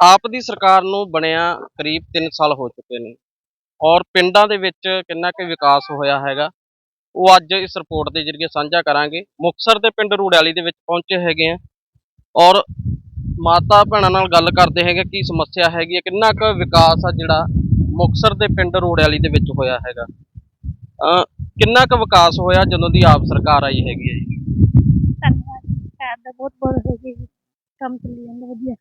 ਆਪ ਦੀ ਸਰਕਾਰ ਨੂੰ ਬਣਿਆ ਕਰੀਬ 3 ਸਾਲ ਹੋ ਚੁੱਕੇ ਨੇ। ਔਰ ਪਿੰਡਾਂ ਦੇ ਵਿੱਚ ਕਿੰਨਾ ਕੁ ਵਿਕਾਸ ਹੋਇਆ ਹੈਗਾ, ਉਹ ਅੱਜ ਇਸ ਰਿਪੋਰਟ ਦੇ ਜ਼ਰੀਏ ਸਾਂਝਾ ਕਰਾਂਗੇ। ਮੁਕਤਸਰ ਦੇ ਪਿੰਡ ਰੂੜਿਆਲੀ ਦੇ ਵਿੱਚ ਪਹੁੰਚੇ ਹੈਗੇ ਆ ਔਰ ਮਾਤਾ ਭੈਣਾਂ ਨਾਲ ਗੱਲ ਕਰਦੇ ਹੈਗੇ ਕੀ ਸਮੱਸਿਆ ਹੈਗੀ ਹੈ, ਕਿੰਨਾ ਕੁ ਵਿਕਾਸ ਆ ਜਿਹੜਾ ਮੁਕਤਸਰ ਦੇ ਪਿੰਡ ਰੋੜਿਆਲੀ ਦੇ ਵਿੱਚ ਹੋਇਆ ਹੈਗਾ। ਕਿੰਨਾ ਕੁ ਵਿਕਾਸ ਹੋਇਆ ਜਦੋਂ ਦੀ ਆਪ ਸਰਕਾਰ ਆਈ ਹੈਗੀ ਹੈ ਜੀ? ਧੰਨਵਾਦ ਬਹੁਤ ਬਹੁਤ ਹੋ ਜੀ। ਕੰਮ ਚੱਲੀ ਜਾਂਦਾ, ਵਧੀਆ।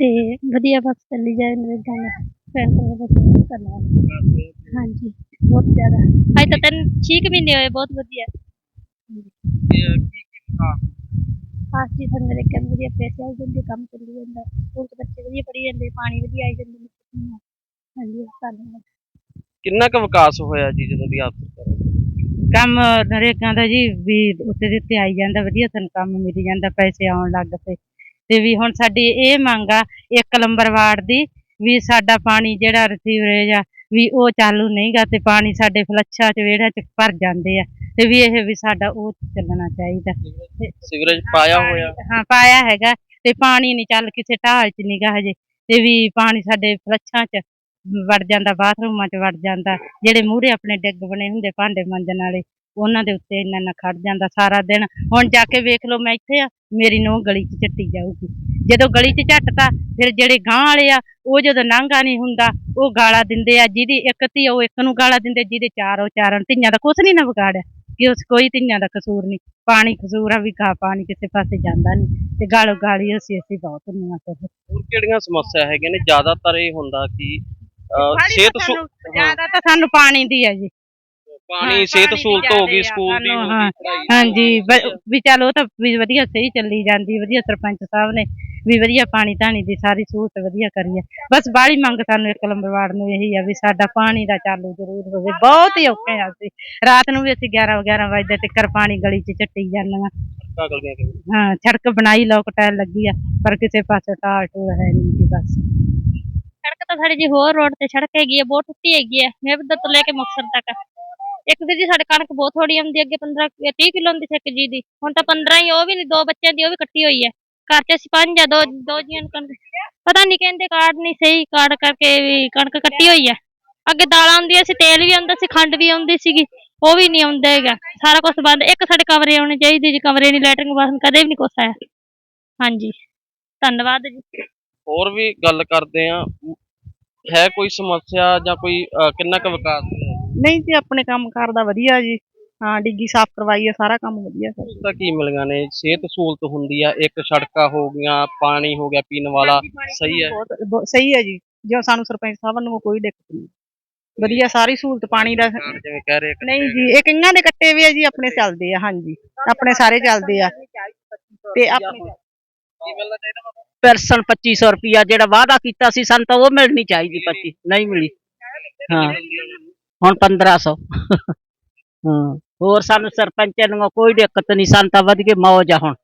ਤੇ ਵਧੀਆ ਬਸ ਚੱਲੀ ਜਾਏ ਮੇਰੇ ਗਾਣਾ ਫੈਨ ਤੋਂ ਬਸ ਧੰਨਵਾਦ ਹਾਂਜੀ ਬਹੁਤ ਜ਼ਿਆਦਾ। ਅੱਜ ਤਾਂ ਤਿੰਨ ਛੇ ਕੁ ਮਹੀਨੇ ਹੋਏ ਬਹੁਤ ਵਧੀਆ। ਖਾਸ ਜੀ ਸਾਨੂੰ ਮੇਰੇ ਕੰਮ ਵਧੀਆ ਪੈਸੇ ਆ ਜਾਂਦੇ ਕੰਮ ਚੱਲੀ ਜਾਂਦਾ। ਬਹੁਤ ਬੱਚੇ ਵਧੀਆ ਪੜ੍ਹੀ ਜਾਂਦੇ ਪਾਣੀ ਵਧੀਆ ਆਈ ਜਾਂਦੇ। ਨੇ ਹਾਂਜੀ ਧੰਨਵਾਦ ਕਿੰਨਾ ਕੁ ਵਿਕਾਸ ਹੋਇਆ ਜੀ ਜਦੋਂ ਦੀ ਆਪ ਸਰਕਾਰ ਆਈ? ਕੰਮ ਨਰੇਗਾ ਦਾ ਜੀ ਵੀ ਉੱਤੇ ਦੇ ਉੱਤੇ ਆਈ ਜਾਂਦਾ ਵਧੀਆ ਸਾਨੂੰ ਕੰਮ ਮਿਲ ਜਾਂਦਾ ਪੈਸੇ ਆਉਣ ਲੱਗ ਪਏ। ਤੇ ਵੀ ਹੁਣ ਸਾਡੀ ਇਹ ਮੰਗ ਆ ਇੱਕ ਨੰਬਰ ਵਾਰਡ ਦੀ ਵੀ ਸਾਡਾ ਪਾਣੀ ਜਿਹੜਾ ਰਿਸੀਵਰੇਜ ਆ ਵੀ ਉਹ ਚਾਲੂ ਨਹੀਂਗਾ ਤੇ ਪਾਣੀ ਸਾਡੇ ਫਲੱਛਾਂ ਚ ਵਿਹੜਿਆਂ ਚ ਭਰ ਜਾਂਦੇ ਆ ਤੇ ਵੀ ਇਹ ਵੀ ਸਾਡਾ ਉਹ ਚੱਲਣਾ ਚਾਹੀਦਾ। ਸੀਵਰੇਜ ਪਾਇਆ ਹੋਇਆ। ਹਾਂ ਪਾਇਆ ਹੈਗਾ ਤੇ ਪਾਣੀ ਨਹੀਂ ਚੱਲ ਕਿਸੇ ਢਾਲ ਚ ਨੀਗਾ ਹਜੇ ਤੇ ਵੀ ਪਾਣੀ ਸਾਡੇ ਫਲੱਛਾਂ ਚ ਵੜ ਜਾਂਦਾ ਬਾਥਰੂਮਾਂ ਚ ਵੜ ਜਾਂਦਾ ਜਿਹੜੇ ਮੂਹਰੇ ਆਪਣੇ ਡਿੱਗ ਬਣੇ ਹੁੰਦੇ ਭਾਂਡੇ ਮਾਂਜਣ ਵਾਲੇ ਉਹਨਾਂ ਦੇ ਉੱਤੇ ਇੰਨਾ ਨਾ ਖੜ ਜਾਂਦਾ ਸਾਰਾ ਦਿਨ। ਹੁਣ ਜਾ ਕੇ ਵੇਖ ਲਓ ਮੈਂ ਇੱਥੇ ਆ ਮੇਰੀ ਨੂੰਹ ਗਲੀ 'ਚ ਚੱਟੀ ਜਾਊਗੀ। ਜਦੋਂ ਗਲੀ 'ਚ ਝੱਟਤਾ ਫਿਰ ਜਿਹੜੇ ਗਾਂ ਵਾਲੇ ਆ ਉਹ ਜਦੋਂ ਨਾਂਗਾ ਨਹੀਂ ਹੁੰਦਾ ਉਹ ਗਾਲਾਂ ਦਿੰਦੇ ਆ ਜਿਹਦੀ ਇੱਕ ਧੀ ਉਹ ਇੱਕ ਨੂੰ ਗਾਲਾਂ ਦਿੰਦੇ ਜਿਹਦੇ ਚਾਰ ਉਹ ਚਾਰਾਂ ਨੂੰ ਧੀਆਂ ਦਾ ਕੁਛ ਨਹੀਂ ਨਾ ਵਿਗਾੜਿਆ। ਕਿ ਉਸ ਕੋਈ ਧੀਆਂ ਦਾ ਕਸੂਰ ਨਹੀਂ ਪਾਣੀ ਕਸੂਰ ਆ ਵੀ ਗਾ ਪਾਣੀ ਕਿਸੇ ਪਾਸੇ ਜਾਂਦਾ ਨਹੀਂ ਤੇ ਗਾਲੋ ਗਾਲੀ ਅਸੀਂ ਅਸੀਂ ਬਹੁਤ ਹੁੰਦੀਆਂ ਫਿਰ। ਹੋਰ ਕਿਹੜੀਆਂ ਸਮੱਸਿਆ ਹੈਗੀਆਂ ਨੇ? ਜ਼ਿਆਦਾਤਰ ਇਹ ਹੁੰਦਾ ਕਿ ਅਹ, ਸਿਹਤ ਸੁ- ਹਾਂ, ਜ਼ਿਆਦਾ ਤਾਂ ਸਾਨੂੰ ਪਾਣੀ ਦੀ ਆ ਜੀ। ਪਾਣੀ ਸਿਹਤ ਸਹੂਲਤ ਹੋ ਗਈ ਆ, ਸਕੂਲ ਦੀ ਹੋ ਗਈ ਪੜ੍ਹਾਈ ਦੀ। ਹਾਂਜੀ ਹੋ ਗਈ। ਬ- ਵੀ ਚੱਲ ਉਹ ਤਾਂ ਵੀ ਵਧੀਆ ਸਹੀ ਚੱਲੀ ਜਾਂਦੀ ਵਧੀਆ ਸਰਪੰਚ ਸਾਹਿਬ ਨੇ ਵੀ ਵਧੀਆ ਪਾਣੀ ਧਾਣੀ ਦੀ ਸਾਰੀ ਸਹੂਲਤ ਵਧੀਆ ਕਰੀ ਹੈ। ਬਸ ਬਾਹਲੀ ਮੰਗ ਸਾਨੂੰ ਇੱਕ ਲੰਬਰਵਾੜ ਨੂੰ ਇਹੀ ਆ ਵੀ ਸਾਡਾ ਪਾਣੀ ਦਾ ਚਾਲੂ ਜ਼ਰੂਰ ਹੋਵੇ। ਬਹੁਤ ਹੀ ਔਖੇ ਆ ਅਸੀਂ। ਰਾਤ ਨੂੰ ਵੀ ਅਸੀਂ 11 11 ਵਜੇ ਤੱਕ ਪਾਣੀ ਗਲੀ 'ਚ ਚੱਟੀ ਜਾਂਦੀਆਂ ਸੜਕਾਂ ਗਲੀਆਂ ਦੇ ਵਿੱਚ। ਹਾਂ ਸੜਕ ਬਣਾਈ ਲੋਕ ਟਾਇਲ ਲੱਗੀ ਆ ਪਰ ਕਿਸੇ ਪਾਸੇ ਟਾਲ ਟੂਲ ਹੈ ਨਹੀਂ ਕਿ ਬਸ। ਸੜਕ ਤਾਂ ਸਾਡੇ ਜੀ ਹੋਰ ਰੋਡ ਤੇ ਸੜਕ ਹੈਗੀ ਹੈ ਬਹੁਤ ਟੁੱਟੀ ਹੈਗੀ ਹੈ ਮੇਬਦਰ ਤੋਂ ਲੈ ਕੇ ਮੁਕਤਸਰ ਤੱਕ। ਇੱਕ ਦੀ ਜੀ ਸਾਡੇ ਕਣਕ ਬਹੁਤ ਥੋੜੀ ਆਉਂਦੀ ਹੈ, ਅੱਗੇ 15 30 ਕਿਲੋ ਹੁੰਦੀ ਸੀ ਇੱਕ ਜੀ ਦੀ। ਹੁਣ ਤਾਂ 15 ਹੀ ਉਹ ਵੀ ਨਹੀਂ ਦੋ ਬੱਚਿਆਂ ਦੀ ਉਹ ਵੀ ਕੱਟੀ ਹੋਈ ਹੈ। ਘਰ ਚ ਅਸੀਂ ਪੰਜ ਆ ਦੋ ਦੋ ਜੀਆਂ ਨੂੰ ਕਣਕ ਪਤਾ ਨਹੀਂ ਕਹਿੰਦੇ ਕਾਰਡ ਨਹੀਂ ਸਹੀ ਕਾਰਡ ਕਰਕੇ ਵੀ ਕਣਕ ਕੱਟੀ ਹੋਈ ਹੈ। ਅੱਗੇ ਦਾਲਾਂ ਆਉਂਦੀਆਂ ਸੀ ਤੇਲ ਵੀ ਆਉਂਦਾ ਸੀ ਖੰਡ ਵੀ ਆਉਂਦੀ ਸੀਗੀ ਉਹ ਵੀ ਨਹੀਂ ਆਉਂਦਾ ਹੈਗਾ। ਸਾਰਾ ਕੁਝ ਬੰਦ ਇੱਕ ਸਾਡੇ ਕਮਰੇ ਆਉਣੇ ਚਾਹੀਦੇ ਜੀ ਕਮਰੇ ਨਹੀਂ ਲੈਟਰਿੰਗ ਬਾਥਰੂਮ ਕਦੇ ਵੀ ਨਹੀਂ ਕੁਛ ਆਇਆ। ਹਾਂਜੀ। ਧੰਨਵਾਦ ਜੀ। ਹੋਰ ਵੀ ਗੱਲ ਕਰਦੇ ਆ ਹੈ ਕੋਈ ਸਮੱਸਿਆ ਜਾਂ ਕੋਈ ਅਹ, ਕਿੰਨਾ ਕੁ ਵਿਕਾਸ ਹੋਇਆ? ਨਹੀਂ ਜੀ ਆਪਣੇ ਕੰਮ ਕਰਦਾ ਵਧੀਆ ਜੀ। ਹਾਂ ਡਿੱਗੀ ਸਾਫ਼ ਕਰਵਾਈ ਹੈ ਸਾਰਾ ਕੰਮ ਵਧੀਆ ਸਰ। ਸਹੂਲਤਾਂ ਕੀ ਮਿਲੀਆਂ ਨੇ? ਸਿਹਤ ਸਹੂਲਤ ਹੁੰਦੀ ਆ ਇੱਕ ਸੜਕਾਂ ਹੋ ਗਈਆਂ ਪਾਣੀ ਹੋ ਗਿਆ ਪੀਣ ਵਾਲਾ ਸਹੀ ਹੈ ਬਹੁਤ ਬਹੁਤ ਸਹੀ ਹੈ ਜੀ। ਜੋ ਸਾਨੂੰ ਸਰਪੰਚ ਸਾਹਿਬ ਨੂੰ ਕੋਈ ਦਿੱਕਤ ਨਹੀਂ। ਵਧੀਆ ਸਾਰੀ ਸਹੂਲਤ ਪਾਣੀ ਦਾ ਸਰਕਾਰ ਜਿਵੇਂ ਕਹਿ ਰਹੇ ਨਹੀਂ ਜੀ ਇਹ ਕਿੰਨਾਂ ਦੇ ਕੱਟੇ ਵੀ ਆ ਜੀ ਆਪਣੇ ਚੱਲਦੇ ਆ ਹਾਂਜੀ। ਆਪਣੇ ਸਾਰੇ ਚੱਲਦੇ ਆ। ਤੇ ਆਪਣੇ ਕੀ ਮਿਲਣਾ ਚਾਹੀਦਾ ਵਾ? ਪੈਨਸ਼ਨ 2500 ਰੁਪਿਆ ਜਿਹੜਾ ਵਾਅਦਾ ਕੀਤਾ ਸੀ ਸਾਨੂੰ ਤਾਂ ਉਹ ਮਿਲਣੀ ਚਾਹੀਦੀ 25 ਨਹੀਂ ਮਿਲੀ। ਹਾਂ। ਹੁਣ 1500 ਹਾਂ ਹੋਰ ਸਾਨੂੰ ਸਰਪੰਚ ਨੂੰ ਕੋਈ ਦਿੱਕਤ ਨਹੀਂ ਸਾਨੂੰ ਤਾਂ ਵਧੀਆ ਮੌਜ ਆ ਹੁਣ।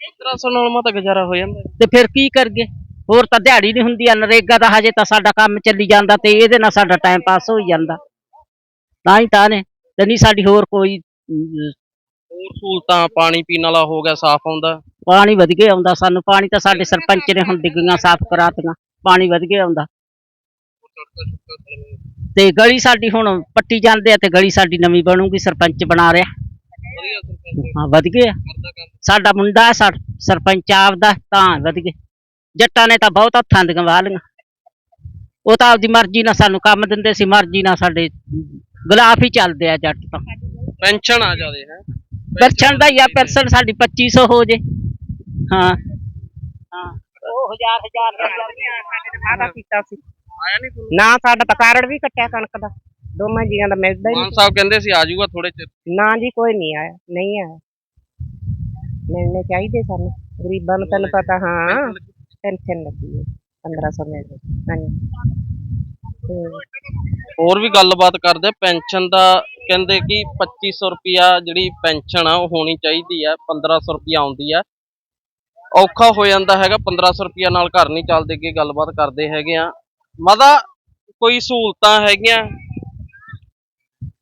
1500 ਨਾਲ ਮਾ ਤਾਂ ਗੁਜ਼ਾਰਾ ਹੋ ਜਾਂਦਾ। ਤੇ ਫਿਰ ਕੀ ਕਰਗੇ ਹੋਰ ਤਾਂ ਦਿਹਾੜੀ ਨਹੀਂ ਹੁੰਦੀ ਨਰੇਗਾ ਦਾ ਹਜੇ ਤਾਂ ਸਾਡਾ ਕੰਮ ਚੱਲੀ ਜਾਂਦਾ ਤੇ ਇਹਦੇ ਨਾਲ ਸਾਡਾ ਟਾਈਮ ਪਾਸ ਹੋਈ ਜਾਂਦਾ। ਤਾਂ ਹੀ ਤਾਂ ਨੇ ਤੇ ਨਹੀਂ ਸਾਡੀ ਹੋਰ ਕੋਈ ਹੋਰ ਸਹੂਲਤਾਂ ਪਾਣੀ ਪੀਣ ਵਾਲਾ ਹੋ ਗਿਆ ਸਾਫ਼ ਆਉਂਦਾ। ਪਾਣੀ ਵਧੀਆ ਆਉਂਦਾ ਸਾਨੂੰ ਪਾਣੀ ਤਾਂ ਸਾਡੇ ਸਰਪੰਚ ਨੇ ਹੁਣ ਡਿੱਗੀਆਂ ਸਾਫ਼ ਕਰਾਤੀਆਂ ਪਾਣੀ ਵਧੀਆ ਆਉਂਦਾ। ਤੇ ਗਲੀ ਸਾਡੀ ਹੁਣ ਪੱਟੀ ਜਾਂਦੇ ਆ ਤੇ ਗਲੀ ਸਾਡੀ ਨਵੀਂ ਬਣੂਗੀ ਸਰਪੰਚ ਬਣਾ ਰਿਹਾ। ਵਧੀਆ ਸਰਪੰਚ ਹਾਂ ਵਧ ਗਿਆ ਕਰਦਾ ਕੰਮ ਸਾਡਾ ਮੁੰਡਾ ਹੈ ਸਰ- ਸਰਪੰਚ ਆਪਦਾ ਤਾਂ ਵਧ ਗਿਆ ਜੱਟਾਂ ਨੇ ਤਾਂ ਬਹੁਤ ਹੱਥਾਂ ਦੀਆਂ ਵਾਹ ਲਈਆਂ। ਉਹ ਤਾਂ ਆਪਦੀ ਮਰਜ਼ੀ ਨਾਲ ਸਾਨੂੰ ਕੰਮ ਦਿੰਦੇ ਸੀ ਮਰਜ਼ੀ ਨਾਲ ਸਾਡੇ ਗੁਲਾਫ ਹੀ ਚੱਲਦੇ ਆ ਜੱਟ ਤਾਂ। ਪੈਨਸ਼ਨ ਆ ਜਾਵੇ ਹੈ? ਪੈਨਸ਼ਨ ਦਾ ਹੀ ਆ ਪੈਨਸ਼ਨ ਸਾਡੀ 2500 ਹੋ ਜੇ। ਹਾਂ। ਹਾਂ ਉਹ ਹਜ਼ਾਰ ਹਜ਼ਾਰ ਵਾਅਦਾ ਕੀਤਾ ਸੀ। ਆਇਆ ਨਹੀਂ ਤੁਹਾਨੂੰ ਨਾ ਸਾਡਾ ਤਾਂ ਕਾਰਡ ਵੀ ਕੱਟਿਆ ਕਣਕ ਦਾ। ਦੋਵਾਂ ਜੀਆਂ ਦਾ ਮਿਲਦਾ ਹੀ ਮਾਨ ਸਾਹਿਬ ਕਹਿੰਦੇ ਸੀ ਆ ਜਾਊਗਾ ਥੋੜੇ ਚਿਰ। ਨਹੀਂ ਨਾ ਜੀ ਕੋਈ ਨਹੀਂ ਆਇਆ ਨਹੀਂ ਆਇਆ। ਮਿਲਣੇ ਚਾਹੀਦੇ ਸਾਨੂੰ। ਗਰੀਬਾਂ ਨੂੰ ਤੈਨੂੰ ਪਤਾ ਹਾਂ। ਪੈਨਸ਼ਨ ਲੱਗੀ ਹੈ 1500 ਮਿਲ ਰਹੀ ਹਾਂਜੀ। ਤੇ ਹੋਰ ਵੀ ਗੱਲਬਾਤ ਕਰਦੇ ਪੈਨਸ਼ਨ ਦਾ ਕਹਿੰਦੇ ਕਿ 2500 ਰੁਪਿਆ ਜਿਹੜੀ ਪੈਨਸ਼ਨ ਆ ਉਹ ਹੋਣੀ ਚਾਹੀਦੀ ਆ 1500 ਰੁਪਿਆ ਆਉਂਦੀ ਆ। ਔਖਾ ਹੋ ਜਾਂਦਾ ਹੈਗਾ 1500 ਰੁਪਿਆ ਨਾਲ ਘਰ ਨਹੀਂ ਚੱਲਦੇ ਕਿ ਗੱਲਬਾਤ ਕਰਦੇ ਹੈਗੇ ਆ। ਮਦਾ ਕੋਈ ਸਹੂਲਤਾਂ ਹੈਗੀਆਂ?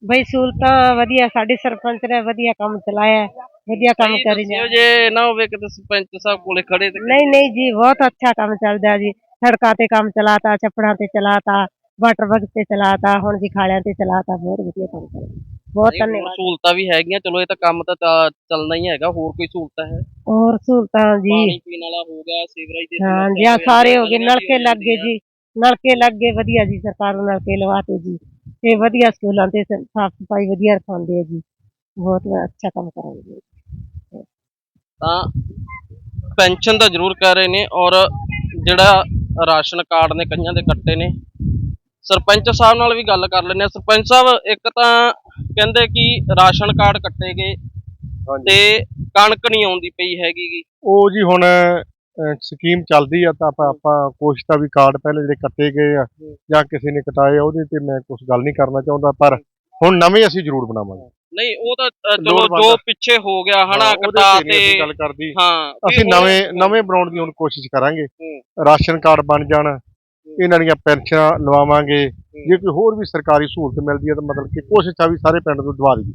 ਬਈ ਸਹੂਲਤਾਂ ਵਧੀਆ ਸਾਡੇ ਸਰਪੰਚ ਨੇ ਵਧੀਆ ਕੰਮ ਚਲਾਇਆ। ਵਧੀਆ ਕੰਮ ਕਰੀ ਦੱਸਿਓ ਜੇ ਨਾ ਹੋਵੇ ਕਿ ਸਰਪੰਚ ਸਾਹਿਬ ਕੋਲੇ ਖੜੇ ਤੇ। ਨਹੀਂ ਨਹੀਂ ਜੀ ਬਹੁਤ ਅੱਛਾ ਕੰਮ ਚੱਲਦਾ ਜੀ। ਸੜਕਾਂ ਤੇ ਕੰਮ ਚਲਾਤਾ ਛੱਪੜਾਂ ਤੇ ਚਲਾਤਾ ਵਾਟਰ ਵਰਕ ਤੇ ਚਲਾਤਾ ਹੁਣ ਜੀ ਖਾਲਿਆਂ ਤੇ ਚਲਾਤਾ ਬਹੁਤ ਵਧੀਆ ਕੰਮ ਚੱਲਦਾ। ਬਹੁਤ ਧੰਨਵਾਦ। ਸਹੂਲਤਾਂ ਵੀ ਹੈਗੀਆਂ ਚਲੋ ਇਹ ਤਾਂ ਕੰਮ ਤਾਂ ਚੱਲਣਾ ਹੀ ਹੈਗਾ ਹੋਰ ਕੋਈ ਸਹੂਲਤਾਂ ਹੈ? ਹੋਰ ਸਹੂਲਤਾਂ ਜੀ। ਪਾਣੀ ਪੀਣ ਵਾਲਾ ਹੋ ਗਿਆ ਸੀਵਰੇਜ ਦੀ ਹਾਂ ਜੀ ਸਾਰੇ ਹੋ ਗਏ ਨਲਕੇ ਲੱਗ ਗਏ ਜੀ। ਨਲਕੇ ਲੱਗ ਗਏ ਵਧੀਆ ਜੀ ਸਰਕਾਰ ਨੂੰ ਨਲਕੇ ਲਵਾਤੇ ਜੀ। ਤੇ ਵਧੀਆ ਸਕੂਲਾਂ ਤੇ ਸਾਫ਼ ਸਫ਼ਾਈ ਵਧੀਆ ਰਖਾਉਂਦੇ ਆ ਜੀ। ਬਹੁਤ ਅੱਛਾ ਕੰਮ ਕਰਾਂਗੇ ਤਾਂ ਪੈਨਸ਼ਨ ਤਾਂ ਜ਼ਰੂਰ ਕਹਿ ਰਹੇ ਨੇ ਔਰ ਜਿਹੜਾ ਰਾਸ਼ਨ ਕਾਰਡ ਨੇ ਕਈਆਂ ਦੇ ਕੱਟੇ ਨੇ। ਸਰਪੰਚ ਸਾਹਿਬ ਨਾਲ ਵੀ ਗੱਲ ਕਰ ਆ ਸਰਪੰਚ ਸਾਹਿਬ ਇੱਕ ਤਾਂ ਕਹਿੰਦੇ ਕਿ ਰਾਸ਼ਨ ਕਾਰਡ ਕੱਟੇ ਗਏ ਤੇ ਕਣਕ ਨਹੀਂ ਆਉਂਦੀ ਪਈ ਹੈਗੀ ਉਹ ਜੀ ਹੁਣ ਸਕੀਮ ਚੱਲਦੀ ਆ ਤਾਂ ਆਪਾਂ ਆਪਾਂ ਕੋਸ਼ਿਸ਼ ਤਾਂ ਵੀ ਕਾਰਡ ਪਹਿਲੇ ਜਿਹੜੇ ਕੱਟੇ ਗਏ ਆ ਜਾਂ ਕਿਸੇ ਨੇ ਕਟਾਏ ਆ ਉਹਦੇ ਤੇ ਮੈਂ ਕੁਝ ਗੱਲ ਨਹੀਂ ਕਰਨਾ ਚਾਹੁੰਦਾ ਪਰ ਹੁਣ ਨਵੇਂ ਅਸੀਂ ਜ਼ਰੂਰ ਬਣਾਵਾਂਗੇ। ਨਹੀਂ ਉਹ ਤਾਂ ਚਲੋ ਜੋ। ਪਿੱਛੇ ਹੋ ਗਿਆ ਹਨਾ ਕਟਾ ਤੇ ਗੱਲ ਕਰਦੀ। ਹਾਂ ਅਸੀਂ ਨਵੇਂ ਨਵੇਂ ਬਣਾਉਣ ਦੀ ਹੁਣ ਕੋਸ਼ਿਸ਼ ਕਰਾਂਗੇ। ਰਾਸ਼ਨ ਕਾਰਡ ਬਣ ਜਾਣ ਇਹਨਾਂ ਦੀਆਂ ਪੈਨਸ਼ਨਾਂ ਲਵਾਵਾਂਗੇ। ਜੇ ਕੋਈ ਹੋਰ ਵੀ ਸਰਕਾਰੀ ਸਹੂਲਤ ਮਿਲਦੀ ਹੈ ਤਾਂ ਮਤਲਬ ਕਿ ਕੋਸ਼ਿਸ਼ ਆ ਵੀ ਸਾਰੇ ਪਿੰਡ ਨੂੰ ਦਵਾ ਦਈਏ।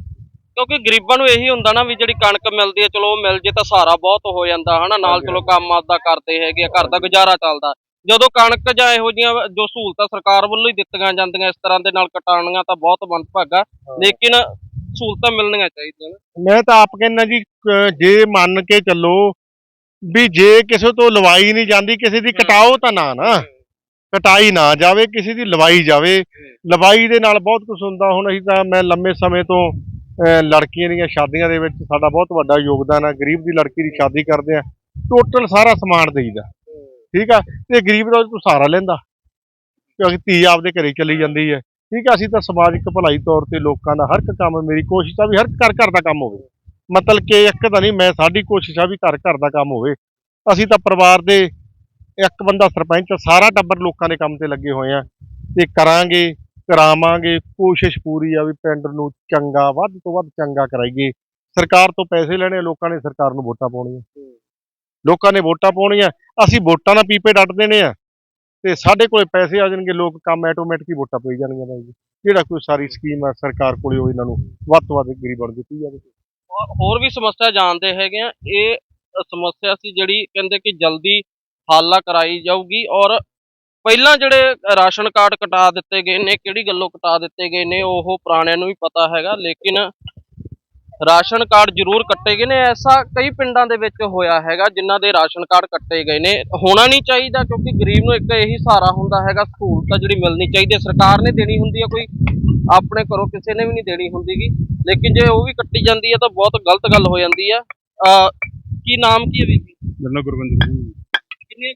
ਕਿਉਂਕਿ ਗਰੀਬਾਂ ਨੂੰ ਇਹੀ ਹੁੰਦਾ ਨਾ ਵੀ ਜਿਹੜੀ ਕਣਕ ਮਿਲਦੀ ਹੈ ਚਲੋ ਉਹ ਮਿਲ ਜੇ ਤਾਂ ਸਹਾਰਾ ਬਹੁਤ ਹੋ ਜਾਂਦਾ ਹਨਾ? ਨਾਲ ਚਲੋ ਕੰਮ ਆਪਦਾ ਕਰਦੇ ਹੈਗੇ ਆ ਘਰ ਦਾ ਗੁਜ਼ਾਰਾ ਚੱਲਦਾ। ਜਦੋਂ ਕਣਕ ਜਾਂ ਇਹੋ ਜਿਹੀਆਂ ਜੋ ਸਹੂਲਤਾਂ ਸਰਕਾਰ ਵੱਲੋਂ ਹੀ ਦਿੱਤੀਆਂ ਜਾਂਦੀਆਂ ਇਸ ਤਰ੍ਹਾਂ ਦੇ ਨਾਲ ਕਟਾਉਣੀਆਂ ਤਾਂ ਬਹੁਤ ਮੰਦਭਾਗਾ ਲੇਕਿਨ ਸਹੂਲਤਾਂ ਮਿਲਣੀਆਂ ਚਾਹੀਦੀਆਂ ਮੈਂ ਤਾਂ ਆਪ ਕਹਿੰਦਾ ਜੀ ਜੇ ਮੰਨ ਕੇ ਚੱਲੋ ਵੀ ਜੇ ਕਿਸੇ ਤੋਂ ਲਵਾਈ ਨਹੀਂ ਜਾਂਦੀ ਕਿਸੇ ਦੀ ਕਟਾਓ ਤਾਂ ਨਾ ਨਾ। ਕਟਾਈ ਨਾ ਜਾਵੇ ਕਿਸੇ ਦੀ ਲਵਾਈ ਜਾਵੇ। ਲਵਾਈ ਦੇ ਨਾਲ ਬਹੁਤ ਕੁਝ ਹੁੰਦਾ। ਹੁਣ ਅਸੀਂ ਤਾਂ ਮੈਂ ਲੰਮੇ ਸਮੇਂ ਤੋਂ ਲੜਕੀਆਂ ਦੀਆਂ ਸ਼ਾਦੀਆਂ ਦੇ ਵਿੱਚ ਸਾਡਾ ਬਹੁਤ ਵੱਡਾ ਯੋਗਦਾਨ ਆ। ਗਰੀਬ ਦੀ ਲੜਕੀ ਦੀ ਸ਼ਾਦੀ ਕਰਦੇ ਆ। ਟੋਟਲ ਸਾਰਾ ਸਮਾਨ ਦੇਈਦਾ। ਠੀਕ ਆ? ਤੇ ਗਰੀਬ ਦਾ ਤੂੰ ਸਹਾਰਾ ਲੈਂਦਾ। ਕਿਉਂਕਿ ਧੀ ਆਪਦੇ ਘਰੇ ਚਲੀ ਜਾਂਦੀ ਹੈ ਠੀਕ ਆ? ਅਸੀਂ ਤਾਂ ਸਮਾਜਿਕ ਭਲਾਈ ਤੌਰ ਤੇ ਲੋਕਾਂ ਦਾ ਹਰ ਇੱਕ ਕੰਮ, ਮੇਰੀ ਕੋਸ਼ਿਸ਼ ਆ ਵੀ ਹਰ ਘਰ ਘਰ ਦਾ ਕੰਮ ਹੋਵੇ। ਮਤਲਬ ਕਿ ਇੱਕ ਤਾਂ ਨਹੀਂ, ਮੈਂ ਸਾਡੀ ਕੋਸ਼ਿਸ਼ ਆ ਵੀ ਘਰ ਘਰ ਦਾ ਕੰਮ ਹੋਵੇ। ਅਸੀਂ ਤਾਂ ਪਰਿਵਾਰ ਦੇ ਇੱਕ ਬੰਦਾ ਸਰਪੰਚ, ਸਾਰਾ ਟੱਬਰ ਲੋਕਾਂ ਦੇ ਕੰਮ ਤੇ ਲੱਗੇ ਹੋਏ ਆ। ਤੇ ਕਰਾਂਗੇ। ਕਰਾਵਾਂਗੇ ਕੋਸ਼ਿਸ਼ ਪੂਰੀ ਆ ਵੀ ਪਿੰਡ ਨੂੰ ਚੰਗਾ ਵੱਧ ਤੋਂ ਵੱਧ ਚੰਗਾ ਕਰਾਈਏ। ਸਰਕਾਰ ਤੋਂ ਪੈਸੇ ਲੈਣੇ ਆ, ਲੋਕਾਂ ਨੇ ਸਰਕਾਰ ਨੂੰ ਵੋਟਾਂ ਪਾਉਣੀਆਂ। ਲੋਕਾਂ ਨੇ ਵੋਟਾਂ ਪਾਉਣੀਆਂ ਅਸੀਂ ਵੋਟਾਂ ਨਾਲ ਪੀਪੇ ਡੱਟ ਦੇਣੇ ਆ। ਤੇ ਸਾਡੇ ਕੋਲੇ ਪੈਸੇ ਆ ਜਾਣਗੇ ਲੋਕ ਕੰਮ ਆਟੋਮੈਟਿਕ ਹੀ ਵੋਟਾਂ ਪਈ ਜਾਣਗੀਆਂ ਬਾਈ ਜੀ। ਜਿਹੜਾ ਕੋਈ ਸਾਰੀ ਸਕੀਮ ਆ ਸਰਕਾਰ ਕੋਲੇ ਉਹ ਇਹਨਾਂ ਨੂੰ ਵੱਧ ਤੋਂ ਵੱਧ ਗਰੀਬਾਂ ਨੂੰ ਦਿੱਤੀ ਜਾਵੇ। ਹੋਰ ਵੀ ਸਮੱਸਿਆ ਜਾਣਦੇ ਹੈਗੇ ਆ। ਇਹ ਸਮੱਸਿਆ ਸੀ ਜਿਹੜੀ ਕਹਿੰਦੇ ਕਿ ਜਲਦੀ ਹੱਲ ਕਰਾਈ ਜਾਊਗੀ ਔਰ ਪਹਿਲਾਂ ਜਿਹੜੇ ਰਾਸ਼ਨ ਕਾਰਡ ਕਟਾ ਦਿੱਤੇ ਗਏ ਨੇ ਕਿਹੜੀ ਗੱਲੋਂ ਕਟਾ ਦਿੱਤੇ ਗਏ ਨੇ ਉਹ ਪੁਰਾਣਿਆਂ ਨੂੰ ਵੀ ਪਤਾ ਹੈਗਾ ਲੇਕਿਨ ਰਾਸ਼ਨ ਕਾਰਡ ਜ਼ਰੂਰ ਕੱਟੇ ਗਏ ਨੇ ਐਸਾ ਕਈ ਪਿੰਡਾਂ ਦੇ ਵਿੱਚ ਹੋਇਆ ਹੈਗਾ ਜਿਨ੍ਹਾਂ ਦੇ ਰਾਸ਼ਨ ਕਾਰਡ ਕੱਟੇ ਗਏ ਨੇ। ਹੋਣਾ ਨਹੀਂ ਚਾਹੀਦਾ ਕਿਉਂਕਿ ਗਰੀਬ ਨੂੰ ਇੱਕ ਇਹੀ ਸਹਾਰਾ ਹੁੰਦਾ ਹੈਗਾ ਸਹੂਲਤ ਜਿਹੜੀ ਮਿਲਣੀ ਚਾਹੀਦੀ ਹੈ। ਸਰਕਾਰ ਨੇ ਦੇਣੀ ਹੁੰਦੀ ਹੈ ਕੋਈ ਆਪਣੇ ਘਰੋਂ ਕਿਸੇ ਨੇ ਵੀ ਨਹੀਂ ਦੇਣੀ ਹੁੰਦੀਗੀ ਲੇਕਿਨ ਜੇ ਉਹ ਵੀ ਕੱਟੀ ਜਾਂਦੀ ਹੈ ਤਾਂ ਬਹੁਤ ਗਲਤ ਗੱਲ ਹੋ ਜਾਂਦੀ ਅਹ ਕੀ ਨਾਮ ਕੀ ਹੈ ਵੀਰ ਜੀ? ਗੁਰਵਿੰਦਰ ਸਿੰਘ ਜੀ।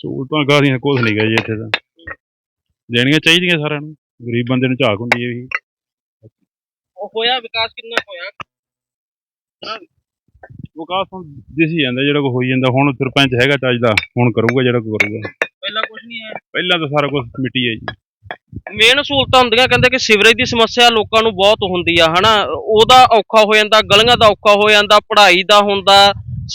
ਸਹੂਲਤਾਂ ਕਾਹਦੀਆਂ ਕੁਛ ਨਹੀਂ ਗਾ ਜੀ ਇੱਥੇ ਤਾਂ। ਦੇਣੀਆਂ ਚਾਹੀਦੀਆਂ ਸਾਰਿਆਂ ਨੂੰ ਗਰੀਬ ਬੰਦੇ ਨੂੰ ਝਾਕ ਹੁੰਦੀ ਹੈ ਵੀ ਉਹ ਹੋਇਆ ਵਿਕਾਸ ਕਿੰਨਾ ਹੋਇਆ? ਵਿਕਾਸ ਹੁਣ ਦਿਸੀ ਜਾਂਦਾ ਜਿਹੜਾ ਕੋ ਹੋਈ ਜਾਂਦਾ। ਹੁਣ ਸਰਪੰਚ ਹੈਗਾ ਚੱਜ ਦਾ ਹੁਣ ਕਰੂਗਾ ਜਿਹੜਾ ਕੋ ਕਰੂਗਾ। ਪਹਿਲਾਂ ਕੁਝ ਨਹੀਂ ਆਇਆ। ਪਹਿਲਾਂ ਤਾਂ ਸਾਰਾ ਕੁਝ ਮਿੱਟੀ ਹੈ ਜੀ। ਮੇਨ ਸਹੂਲਤਾਂ ਹੁੰਦੀਆਂ ਕਹਿੰਦੇ ਕਿ ਸੀਵਰੇਜ ਦੀ ਸਮੱਸਿਆ ਲੋਕਾਂ ਨੂੰ ਬਹੁਤ ਹੁੰਦੀ ਆ ਹਨਾ? ਉਹਦਾ ਔਖਾ ਹੋ ਜਾਂਦਾ ਗਲੀਆਂ ਦਾ ਔਖਾ ਹੋ ਜਾਂਦਾ ਪੜ੍ਹਾਈ ਦਾ ਹੁੰਦਾ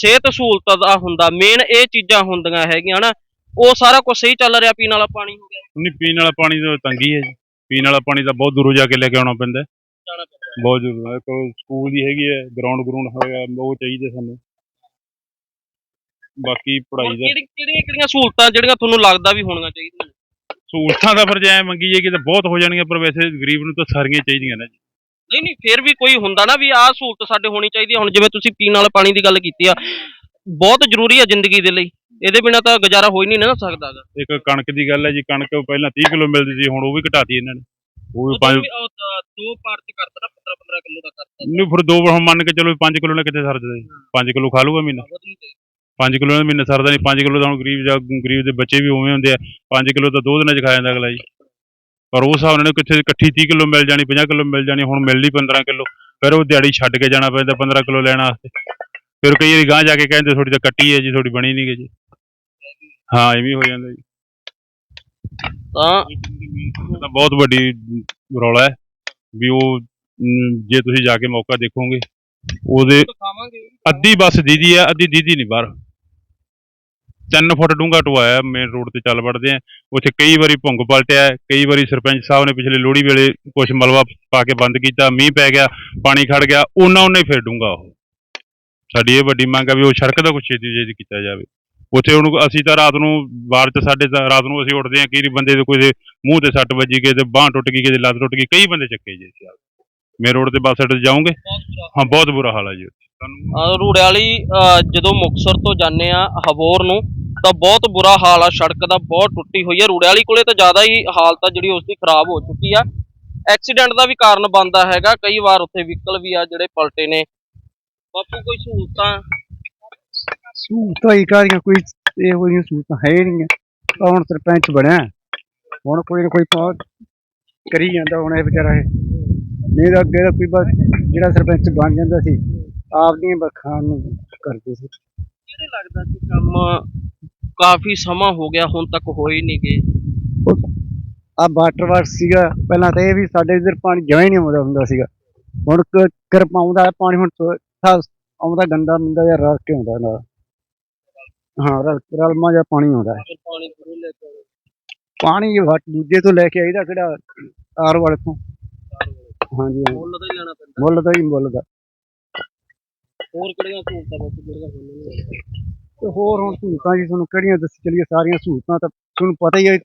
ਸਿਹਤ ਸਹੂਲਤਾਂ ਦਾ ਹੁੰਦਾ। ਮੇਨ ਇਹ ਚੀਜ਼ਾਂ ਹੁੰਦੀਆਂ ਹੈਗੀਆਂ ਹਨਾ? ਉਹ ਸਾਰਾ ਕੁਝ ਸਹੀ ਚੱਲ ਰਿਹਾ ਪੀਣ ਵਾਲਾ ਪਾਣੀ ਹੋ ਗਿਆ। ਨਹੀਂ ਪੀਣ ਵਾਲਾ ਪਾਣੀ ਤਾਂ ਤੰਗੀ ਹੈ ਜੀ। ਪੀਣ ਵਾਲਾ ਪਾਣੀ ਤਾਂ ਬਹੁਤ ਦੂਰੋਂ ਜਾ ਕੇ ਲੈ ਕੇ ਆਉਣਾ ਪੈਂਦਾ ਹੈ। ਜਾਣਾ ਪੈਂਦਾ। ਬਹੁਤ ਜ਼ਰੂਰੀ ਹੈ ਕੋਈ ਸਕੂਲ ਦੀ ਹੈਗੀ ਹੈ ਗਰਾਊਂਡ ਗਰਾਊਂਡ ਹੋਇਆ ਉਹ ਚਾਹੀਦੇ ਸਾਨੂੰ। ਬਾਕੀ ਹੋਰ ਪੜ੍ਹਾਈ ਦਾ ਕਿਹੜੀ ਕਿਹੜੀਆਂ ਕਿਹੜੀਆਂ ਸਹੂਲਤਾਂ ਜਿਹੜੀਆਂ ਤੁਹਾਨੂੰ ਲੱਗਦਾ ਵੀ ਹੋਣੀਆਂ ਚਾਹੀਦੀਆਂ ਸਹੂਲਤਾਂ ਦਾ ਫਿਰ ਜੇ ਮੰਗੀ ਜਾਏ ਕਿ ਤਾਂ ਬਹੁਤ ਹੋ ਜਾਣਗੀਆਂ ਪਰ ਵੈਸੇ ਗਰੀਬ ਨੂੰ ਤਾਂ ਸਾਰੀਆਂ ਚਾਹੀਦੀਆਂ ਨੇ ਜੀ। ਨਹੀਂ ਨਹੀਂ ਫਿਰ ਵੀ ਕੋਈ ਹੁੰਦਾ ਨਾ ਵੀ ਆਹ ਸਹੂਲਤ ਸਾਡੇ ਹੋਣੀ ਚਾਹੀਦੀ ਹੈ। ਹੁਣ ਜਿਵੇਂ ਤੁਸੀਂ ਪੀਣ ਵਾਲੇ ਪਾਣੀ ਦੀ ਗੱਲ ਕੀਤੀ ਆ ਬਹੁਤ ਜ਼ਰੂਰੀ ਆ ਜ਼ਿੰਦਗੀ ਦੇ ਲਈ। ਇਹਦੇ ਬਿਨਾ ਤਾਂ ਗੁਜ਼ਾਰਾ ਹੋ ਹੀ ਨਹੀਂ ਨਾ ਸਕਦਾ ਗਾ। ਇੱਕ ਕਣਕ ਦੀ ਗੱਲ ਹੈ ਜੀ ਕਣਕ ਪਹਿਲਾਂ 30 ਕਿਲੋ ਮਿਲਦੀ ਸੀ ਹੁਣ ਉਹ ਵੀ ਘਟਾਤੀ ਇਹਨਾਂ ਨੇ। ਉਹ ਵੀ ਪੰਜ ਉਹ ਦ- ਦੋ ਪਾਰਟ ਕਰਤਾ ਨਾ 15 15 ਕਿਲੋ ਦਾ ਕਰਤਾ। ਨਹੀਂ ਫਿਰ ਦੋ ਹੁਣ ਮੰਨ ਕੇ ਚਲੋ 5 ਕਿਲੋ ਨਾਲ ਕਿੱਥੇ ਸਰਦਾ ਜੀ 5 ਕਿਲੋ ਖਾ ਲੂਗਾ ਮਹੀਨਾ? ਵਧਣੀ ਤੇ। 5 ਕਿਲੋ ਨਾਲ ਮਹੀਨਾ ਸਰਦਾ ਨਹੀਂ 5 ਕਿਲੋ ਤਾਂ ਹੁਣ ਗਰੀਬ ਜਾਂ ਗਰੀਬ ਦੇ ਬੱਚੇ ਵੀ ਉਵੇਂ ਹੁੰਦੇ ਆ। 5 ਕਿਲੋ ਤਾਂ ਦੋ ਦਿਨਾਂ ਚ ਖਾ ਜਾਂਦਾ ਅਗਲਾ ਜੀ। ਪਰ ਉਸ ਹਿਸਾਬ ਨਾਲ ਕਿੱਥੇ ਇਕੱਠੀ 30 ਕਿਲੋ ਮਿਲ ਜਾਣੀ 50 ਕਿਲੋ ਮਿਲ ਜਾਣੀ ਹੁਣ ਮਿਲਦੀ 15 ਕਿਲੋ। ਫਿਰ ਉਹ ਦਿਹਾੜੀ ਛੱਡ ਕੇ ਜਾਣਾ ਪੈਂਦਾ 15 ਕਿਲੋ ਲੈਣ ਵਾਸਤੇ। ਫਿਰ ਕਈ ਵਾਰੀ ਗਾਂ ਜਾ ਕੇ ਕਹਿੰਦੇ ਥੋੜੀ ਤਾਂ ਕੱਟੀ ਹੈ ਜੀ ਥੋੜੀ ਬਣੀ ਨਹੀਂ ਗੀ ਜੀ। ਹਾਂ ਐਵੇਂ ਹੀ ਜਾਂਦਾ ਜੀ। ਤਾਂ ਇਹ ਤਾਂ ਬਹੁਤ ਵੱਡੀ ਰੌਲਾ ਹੈ ਵੀ ਉਹ ਅਮ, ਜੇ ਤੁਸੀਂ ਜਾ ਕੇ ਮੌਕਾ ਦੇਖੋਗੇ ਉਹਦੇ ਅੱਧੀ ਬੱਸ ਦੀਦੀ ਆ ਅੱਧੀ ਦੀਦੀ ਨਹੀਂ ਬਾਹਰ। 3 ਫੁੱਟ ਡੂੰਘਾ ਟੋਆ ਹੈ ਮੇਨ ਰੋਡ ਤੇ ਚੱਲ ਵੜਦੇ ਆ ਉੱਥੇ ਕਈ ਵਾਰੀ ਭੁੰਗ ਪਲਟਿਆ ਹੈ, ਕਈ ਵਾਰੀ ਸਰਪੰਚ ਸਾਹਿਬ ਨੇ ਪਿਛਲੇ ਲੋਹੜੀ ਵੇਲੇ ਕੁਝ ਮਲਵਾ ਪਾ ਕੇ ਬੰਦ ਕੀਤਾ ਮੀਂਹ ਪੈ ਗਿਆ ਪਾਣੀ ਖੜ ਗਿਆ ਉਹਨਾਂ ਉਹਨੇ ਫਿਰ ਡੂੰਘਾ ਉਹ। ਸਾਡੀ ਇਹ ਵੱਡੀ ਮੰਗ ਆ ਵੀ ਉਹ ਸੜਕ ਦਾ ਕੁਛ ਛੇਤੀ ਛੇਤੀ ਕੀਤਾ ਜਾਵੇ। ਉੱਥੇ ਉਹਨੂੰ ਅਸੀਂ ਤਾਂ ਰਾਤ ਨੂੰ ਬਾਹਰ ਚ ਸਾਡੇ ਤਾਂ ਰਾਤ ਨੂੰ ਅਸੀਂ ਉੱਠਦੇ ਹਾਂ ਕਈ ਬੰਦੇ ਦੇ ਕੋਈ ਦੇ ਮੂੰਹ ਤੇ ਸੱਟ ਵੱਜੀ ਕਿਸੇ ਦੇ ਬਾਂਹ ਟੁੱਟ ਗਈ ਕਿਸੇ ਦੀ ਲੱਤ ਟੁੱਟ ਗਈ ਕਈ ਬੰਦੇ ਚੱਕੇ ਜੀ ਅਸੀਂ ਮੇ ਰੋਡ ਤੇ ਬੱਸ ਅੱਡੇ ਤੇ ਜਾਓਗੇ ਹਾਂ ਬਹੁਤ ਬੁਰਾ ਹਾਲ ਹੈ ਜੀ ਉੱਥੇ। ਸਾਨੂੰ ਅਹ ਰੂੜੇ ਵਾਲੀ ਅਹ ਜਦੋਂ ਮੁਕਤਸਰ ਤੋਂ ਜਾਂਦੇ ਆ ਹਬੋਰ ਨੂੰ ਤਾਂ ਬਹੁਤ ਬੁਰਾ ਹਾਲ ਆ ਸੜਕ ਦਾ ਬਹੁਤ ਟੁੱਟੀ ਹੋਈ ਹੈ ਰੂੜੇ ਵਾਲੀ ਕੋਲੇ ਤਾਂ ਜ਼ਿਆਦਾ ਹੀ ਹਾਲਤ ਆ ਜਿਹੜੀ ਉਸਦੀ ਖਰਾਬ ਹੋ ਚੁੱਕੀ ਆ। ਐਕਸੀਡੈਂਟ ਦਾ ਵੀ ਕਾਰਨ ਬਣਦਾ ਹੈਗਾ ਕਈ ਵਾਰ ਉੱਥੇ ਵਹੀਕਲ ਵੀ ਆ ਜਿਹੜੇ ਪਲਟੇ ਨੇ ਬਾਪੂ ਕੋਈ ਸਹੂਲਤਾਂ? ਸਹੂਲਤਾਂ ਹੀ ਕਾਰੀਆਂ ਕੋਈ ਇਹੋ ਜਿਹੀਆਂ ਸਹੂਲਤਾਂ ਹੈ ਨਹੀਂ ਆਹ ਹੁਣ ਸਰਪੰਚ ਬਣਿਆ। ਹੁਣ ਕੋਈ ਨਾ ਕੋਈ ਪਹੁੰਚ ਕਰੀ ਜਾਂਦਾ ਹੁਣ ਇਹ ਵਿਚਾਰਾ ਇਹ। ਨਹੀਂ ਤਾਂ ਅੱਗੇ ਤਾਂ ਕੋਈ ਬਸ ਜਿਹੜਾ ਸਰਪੰਚ ਬਣ ਜਾਂਦਾ ਸੀ ਆਪਦੀਆਂ ਬਖਾਨ ਨੂੰ ਕਰਦੇ ਸੀ। ਕਿਹੜੇ ਲੱਗਦਾ ਕਿ ਕੰਮ? ਕਾਫੀ ਸਮਾਂ ਹੋ ਗਿਆ ਹੁਣ ਤੱਕ ਹੋਏ ਨਹੀਂ ਗਏ ਆ ਵਾਟਰ ਵਰਕ ਸੀਗਾ ਪਹਿਲਾਂ ਤਾਂ ਇਹ ਵੀ ਸਾਡੇ ਇੱਧਰ ਪਾਣੀ ਜਮਾਂ ਹੀ ਨਹੀਂ ਆਉਂਦਾ ਹੁੰਦਾ ਸੀਗਾ। ਹੁਣ ਕ- ਕਿਰਪਾ ਆਉਂਦਾ ਹੈ ਪਾਣੀ ਹੁਣ ਤੋਂ ਥਾ- ਆਉਂਦਾ ਗੰਦਾ ਮੰਦਾ ਜਿਹਾ ਰਲ ਕੇ ਆਉਂਦਾ ਨਾਲ। ਹਾਂ ਰਲ ਰਲਮਾ ਜਿਹਾ ਪਾਣੀ ਆਉਂਦਾ। ਹੈ ਪਾਣੀ ਪੂਰੇ ਲੈ ਕੇ ਆਓ। ਪਾਣੀ ਇਹ ਵੱਟ ਦੂਜੇ ਤੋਂ ਲੈ ਕੇ ਆਈਦਾ ਕਿਹੜਾ ਆਰ ਵਾਲੇ ਤੋਂ। ਹਾਂਜੀ ਹਾਂਜੀ। ਮੁੱਲ ਦਾ ਹੀ ਲੈਣਾ ਪੈਂਦਾ। ਮੁੱਲ ਦਾ ਹੀ ਮੁੱਲ ਦਾ। ਹੋਰ ਕਿਹੜੀਆਂ ਸਹੂਲਤਾਂ ਬਾਪੂ ਜਿਹੜੀਆਂ ਹੋਣਗੀਆਂ ਤੇ ਹੋਰ ਹੁਣ ਸਹੂਲਤਾਂ ਜੀ ਤੁਹਾਨੂੰ ਕਿਹੜੀਆਂ ਦੱਸ ਚਲੀਏ ਸਾਰੀਆਂ ਸਹੂਲਤਾਂ ਤਾਂ ਤੁਹਾਨੂੰ ਪਤਾ ਹੀ ਹੈ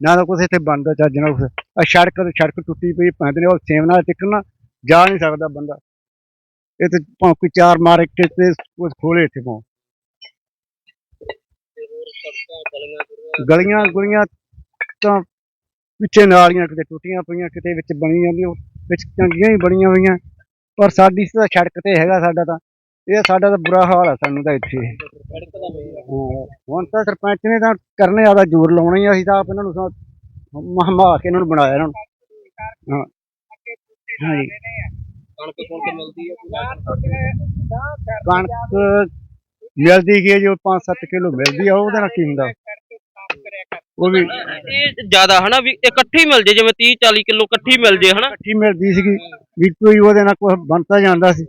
ਨਾ ਤਾਂ ਕੁਛ ਇੱਥੇ ਬਣਦਾ ਚੱਜ ਨਾਲ ਕੁਛ। ਆ ਸੜਕ ਤੇ ਸੜਕ ਟੁੱਟੀ ਪਈ ਪੈਂਦੇ ਨੇ ਉਹ ਸੇਮ ਨਾਲ ਟਿਕਣਾ ਜਾ ਨਹੀਂ ਸਕਦਾ ਬੰਦਾ। ਇਹ ਤੇ ਚਾਰ ਮਾਰ ਕੇ ਤੇ ਕੁਛ ਖੋਲੇ ਇੱਥੇ ਸੜਕਾਂ ਗਲੀਆਂ ਗਲੀਆਂ ਤਾਂ ਪਿੱਛੇ ਨਾਲੀਆਂ ਕਿਤੇ ਟੁੱਟੀਆਂ ਪਈਆਂ ਕਿਤੇ ਵਿੱਚ ਬਣੀ ਜਾਂਦੀਆਂ ਉਹ ਵਿੱਚ ਚੰਗੀਆਂ ਹੀ ਬਣੀਆਂ ਹੋਈਆਂ। ਪਰ ਸਾਡੀ ਤਾਂ ਸੜਕ ਤੇ ਹੈਗਾ ਸਾਡਾ ਤਾਂ। ਇਹ ਸਾਡਾ ਤਾਂ ਬੁਰਾ ਹਾਲ ਆ ਸਾਨੂੰ ਤਾਂ ਇੱਥੇ। ਹੁਣ ਤਾਂ ਸਰਪੰਚ ਨੇ ਤਾਂ ਕਰਨੇ ਆਦਾ ਜ਼ੋਰ ਲਾਉਣਾ ਹੀ ਆ, ਅਸੀਂ ਤਾਂ ਆਪ ਇਹਨਾਂ ਨੂੰ ਮਹਮਾ ਕੇ ਇਹਨਾਂ ਨੂੰ ਬਣਾਇਆ ਇਹਨਾਂ ਨੂੰ। ਹਾਂ। ਕਣਕ ਕੁਣਕ ਮਿਲਦੀ ਹੈ। ਕਣਕ ਮਿਲਦੀ ਕੀ ਹੈ ਜੋ? 5-7 ਕਿਲੋ ਮਿਲਦੀ ਆ ਉਹਦੇ ਨਾਲ ਕੀ ਹੁੰਦਾ? ਉਹ ਵੀ ਇਹ ਜ਼ਿਆਦਾ ਹਨਾ ਵੀ ਇਕੱਠੀ ਮਿਲ ਜੇ ਜਿਵੇਂ 30 40 ਕਿਲੋ ਇਕੱਠੀ ਮਿਲ ਜੇ ਹਨਾ। ਇਕੱਠੀ ਮਿਲਦੀ ਸੀਗੀ ਵੀ ਕੋਈ ਉਹਦੇ ਨਾਲ ਕੁਝ ਬਣਤਾ ਜਾਂਦਾ ਸੀ।